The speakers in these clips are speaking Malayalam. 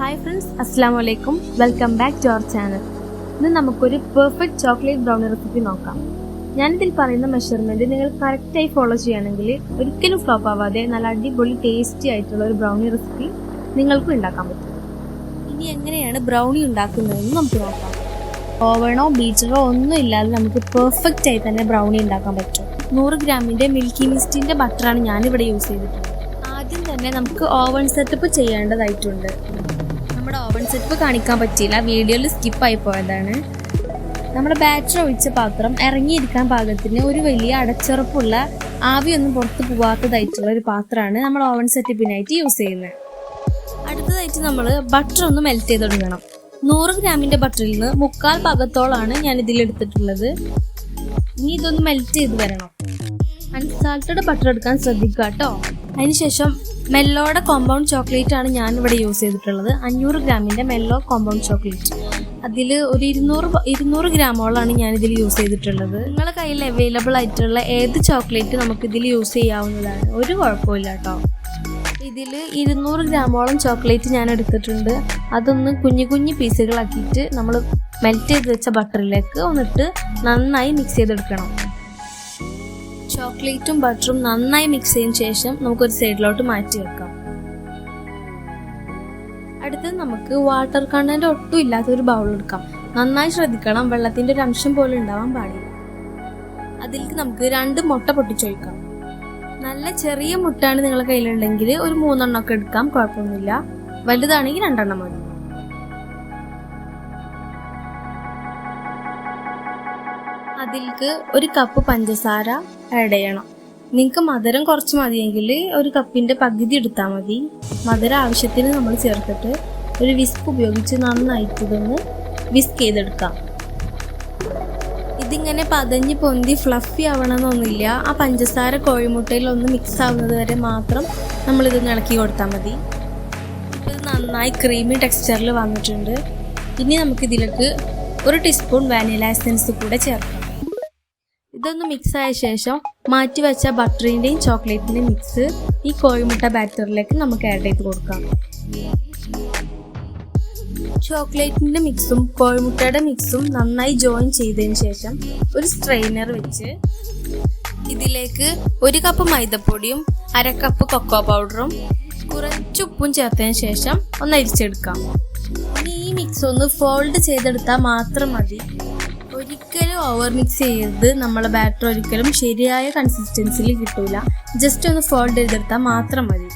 ഹായ് ഫ്രണ്ട്സ് അസ്സാം വലൈക്കും welcome back to our channel ഇന്ന് നമുക്കൊരു പെർഫെക്റ്റ് ചോക്ലേറ്റ് ബ്രൗണി റെസിപ്പി നോക്കാം. ഞാനിതിൽ പറയുന്ന മെഷർമെന്റ് നിങ്ങൾ കറക്റ്റായി ഫോളോ ചെയ്യുകയാണെങ്കിൽ ഒരിക്കലും ഫ്ലോപ്പ് ആവാതെ നല്ല അടിപൊളി ടേസ്റ്റി ആയിട്ടുള്ള ഒരു ബ്രൗണി റെസിപ്പി നിങ്ങൾക്കും ഉണ്ടാക്കാൻ പറ്റും. ഇനി എങ്ങനെയാണ് ബ്രൗണി ഉണ്ടാക്കുന്നതെന്ന് നമുക്ക് നോക്കാം. ഓവണോ ബീച്ചറോ ഒന്നും ഇല്ലാതെ നമുക്ക് പെർഫെക്റ്റ് ആയി തന്നെ ബ്രൗണി ഉണ്ടാക്കാൻ പറ്റും. നൂറ് ഗ്രാമിന്റെ മിൽക്കി മിസ്റ്റിന്റെ ബട്ടറാണ് ഞാനിവിടെ യൂസ് ചെയ്തിട്ടുള്ളത്. ആദ്യം തന്നെ നമുക്ക് ഓവൺ സെറ്റപ്പ് ചെയ്യേണ്ടതായിട്ടുണ്ട്. സെറ്റപ്പ് കാണിക്കാൻ പറ്റിയില്ല. വീഡിയോയിൽ സ്കിപ്പായി പോയതാണ്. നമ്മുടെ ബാറ്ററി ഒഴിച്ച പാത്രം ഇറങ്ങിയിരിക്കാൻ പാകത്തിന് ഒരു വലിയ അടച്ചുറപ്പുള്ള ആവിയൊന്നും പുറത്ത് പോവാത്തതായിട്ടുള്ള ഒരു പാത്രമാണ് നമ്മൾ ഓവൻ സെറ്റപ്പിനായിട്ട് യൂസ് ചെയ്യുന്നത്. അടുത്തതായിട്ട് നമ്മൾ ബട്ടർ ഒന്ന് മെൽറ്റ് ചെയ്ത് തുടങ്ങണം. നൂറ് ഗ്രാമിന്റെ ബട്ടറിൽ നിന്ന് മുക്കാൽ ഭാഗത്തോളാണ് ഞാൻ ഇതിൽ എടുത്തിട്ടുള്ളത്. ഇനി ഇതൊന്ന് മെൽറ്റ് ചെയ്ത് വരണം. അൺസാൾട്ടഡ് ബട്ടർ എടുക്കാൻ ശ്രദ്ധിക്കുക കേട്ടോ. അതിനുശേഷം മെല്ലോയുടെ കോമ്പൗണ്ട് ചോക്ലേറ്റ് ആണ് ഞാൻ ഇവിടെ യൂസ് ചെയ്തിട്ടുള്ളത്. അഞ്ഞൂറ് ഗ്രാമിന്റെ മെല്ലോ കോമ്പൗണ്ട് ചോക്ലേറ്റ് അതിൽ ഒരു ഇരുന്നൂറ് ഇരുന്നൂറ് ഗ്രാമോളാണ് ഞാൻ ഇതിൽ യൂസ് ചെയ്തിട്ടുള്ളത്. നിങ്ങളുടെ കയ്യിൽ അവൈലബിൾ ആയിട്ടുള്ള ഏത് ചോക്ലേറ്റ് നമുക്ക് ഇതിൽ യൂസ് ചെയ്യാവുന്നതാണ്? ഒരു കുഴപ്പമില്ല കേട്ടോ. ഇതിൽ ഇരുന്നൂറ് ഗ്രാമോളം ചോക്ലേറ്റ് ഞാൻ എടുത്തിട്ടുണ്ട് അതൊന്ന് കുഞ്ഞു കുഞ്ഞു പീസുകളാക്കിയിട്ട് നമ്മൾ മെൽറ്റ് ചെയ്ത് വെച്ച ബട്ടറിലേക്ക് ഒന്നിട്ട് നന്നായി മിക്സ് ചെയ്തെടുക്കണം. ചോക്ലേറ്റും ബട്ടറും നന്നായി മിക്സ് ചെയ്തതിനു ശേഷം നമുക്കൊരു സൈഡിലോട്ട് മാറ്റി വെക്കാം. അടുത്തത് നമുക്ക് വാട്ടർ കണ്ടന്റ് ഒട്ടും ഇല്ലാത്ത ഒരു ബൗൾ എടുക്കാം. നന്നായി ശ്രദ്ധിക്കണം വെള്ളത്തിന്റെ ഒരു അംശം പോലും ഉണ്ടാവാൻ പാടില്ല. അതിലേക്ക് നമുക്ക് രണ്ട് മുട്ട പൊട്ടിച്ചൊഴിക്കാം. നല്ല ചെറിയ മുട്ടാണ് നിങ്ങളുടെ കയ്യിലുണ്ടെങ്കിൽ ഒരു മൂന്നെണ്ണം ഒക്കെ എടുക്കാം കുഴപ്പമൊന്നുമില്ല. വലുതാണെങ്കിൽ രണ്ടെണ്ണം മതി. അതിലേക്ക് ഒരു കപ്പ് പഞ്ചസാര ആഡ് ചെയ്യണം. നിങ്ങൾക്ക് മധുരം കുറച്ച് മതിയെങ്കിൽ ഒരു കപ്പിന്റെ പകുതി എടുത്താൽ മതി. മധുരം ആവശ്യത്തിന് നമ്മൾ ചേർത്തിട്ട് ഒരു വിസ്ക് ഉപയോഗിച്ച് നന്നായിട്ട് ഇതൊന്ന് വിസ്ക് ചെയ്തെടുക്കാം. ഇതിങ്ങനെ പതഞ്ഞ് പൊന്തി ഫ്ലഫി ആവണമെന്നൊന്നുമില്ല. ആ പഞ്ചസാര കോഴിമുട്ടയിൽ ഒന്ന് മിക്സ് ആവുന്നത് വരെ മാത്രം നമ്മളിത് ഇളക്കി കൊടുത്താൽ മതി. ഇത് നന്നായി ക്രീമി ടെക്സ്ചറിൽ വന്നിട്ടുണ്ട്. ഇനി നമുക്കിതിലേക്ക് ഒരു ടീസ്പൂൺ വാനില എസൻസ് കൂടെ ചേർക്കാം. ഇതൊന്ന് മിക്സ് ആയ ശേഷം മാറ്റി വെച്ച ബട്ടറിന്റെയും ചോക്ലേറ്റിന്റെയും മിക്സ് ഈ കോഴിമുട്ട ബാറ്ററിലേക്ക് നമുക്ക് ആഡ് ചെയ്ത് കൊടുക്കാം. ചോക്ലേറ്റിന്റെ മിക്സും കോഴിമുട്ടയുടെ മിക്സും നന്നായി ജോയിൻ ചെയ്തതിന് ശേഷം ഒരു സ്ട്രെയിനർ വെച്ച് ഇതിലേക്ക് ഒരു കപ്പ് മൈദപ്പൊടിയും അര കപ്പ് കൊക്കോ പൗഡറും കുറച്ച് ഉപ്പും ചേർത്തതിന് ശേഷം ഒന്ന് അരിച്ചെടുക്കാം. ഇനി ഈ മിക്സ് ഒന്ന് ഫോൾഡ് ചെയ്തെടുത്താൽ മാത്രം മതി. ഒരിക്കലും ഓവർ മിക്സ് ചെയ്ത് നമ്മളെ ബാറ്റർ ഒരിക്കലും ശരിയായ കൺസിസ്റ്റൻസിയിൽ കിട്ടൂല. ജസ്റ്റ് ഒന്ന് ഫോൾഡ് ചെയ്തെടുത്താൽ മാത്രം മതി.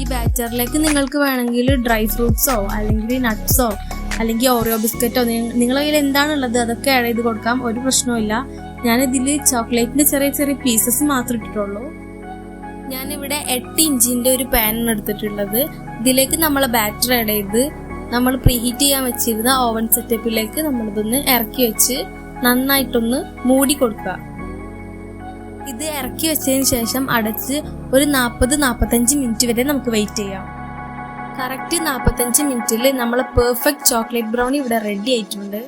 ഈ ബാറ്ററിലേക്ക് നിങ്ങൾക്ക് വേണമെങ്കിൽ ഡ്രൈ ഫ്രൂട്ട്സോ അല്ലെങ്കിൽ നട്ട്സോ അല്ലെങ്കിൽ ഓറിയോ ബിസ്ക്കറ്റോ നിങ്ങളുടെ കയ്യിൽ എന്താണുള്ളത് അതൊക്കെ ആഡ് ചെയ്ത് കൊടുക്കാം. ഒരു പ്രശ്നവുമില്ല ഞാനിതിൽ ചോക്ലേറ്റിന്റെ ചെറിയ ചെറിയ പീസസ് മാത്രം ഇട്ടിട്ടുള്ളൂ. ഞാനിവിടെ എട്ട് ഇഞ്ചിന്റെ ഒരു പാനാണ് എടുത്തിട്ടുള്ളത്. ഇതിലേക്ക് നമ്മൾ ബാറ്റർ ആഡ് ചെയ്ത് നമ്മൾ പ്രീഹീറ്റ് ചെയ്യാൻ വെച്ചിരുന്ന ഓവൻ സെറ്റപ്പിലേക്ക് നമ്മളിതൊന്ന് ഇറക്കി വെച്ച് നന്നായിട്ടൊന്ന് മൂടി കൊടുക്കുക. ഇത് ഇറക്കി വെച്ചതിന് ശേഷം അടച്ച് ഒരു നാൽപ്പത് നാൽപ്പത്തഞ്ച് മിനിറ്റ് വരെ നമുക്ക് വെയിറ്റ് ചെയ്യാം. കറക്റ്റ് നാൽപ്പത്തഞ്ച് മിനിറ്റിൽ നമ്മൾ പെർഫെക്റ്റ് ചോക്ലേറ്റ് ബ്രൗണി ഇവിടെ റെഡി ആയിട്ടുണ്ട്.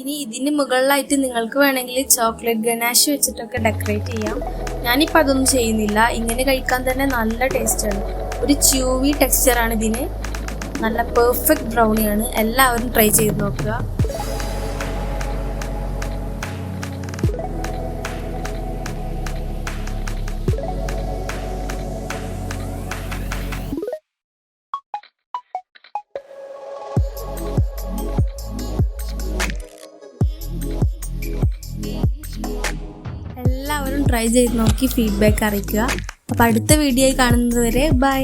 ഇനി ഇതിന് മുകളിലായിട്ട് നിങ്ങൾക്ക് വേണമെങ്കിൽ ചോക്ലേറ്റ് ഗനാഷ് വെച്ചിട്ടൊക്കെ ഡെക്കറേറ്റ് ചെയ്യാം. ഞാനിപ്പോൾ അതൊന്നും ചെയ്യുന്നില്ല. ഇങ്ങനെ കഴിക്കാൻ തന്നെ നല്ല ടേസ്റ്റാണ് ഒരു ച്യൂവി ടെക്സ്ചറാണ് ഇതിന്. നല്ല പെർഫെക്റ്റ് ബ്രൗണി ആണ്. എല്ലാവരും ട്രൈ ചെയ്ത് നോക്കുക. എല്ലാവരും ട്രൈ ചെയ്ത് നോക്കി ഫീഡ്ബാക്ക് അറിയിക്കുക. അപ്പോൾ അടുത്ത വീഡിയോയിൽ കാണുന്നത് വരെ ബൈ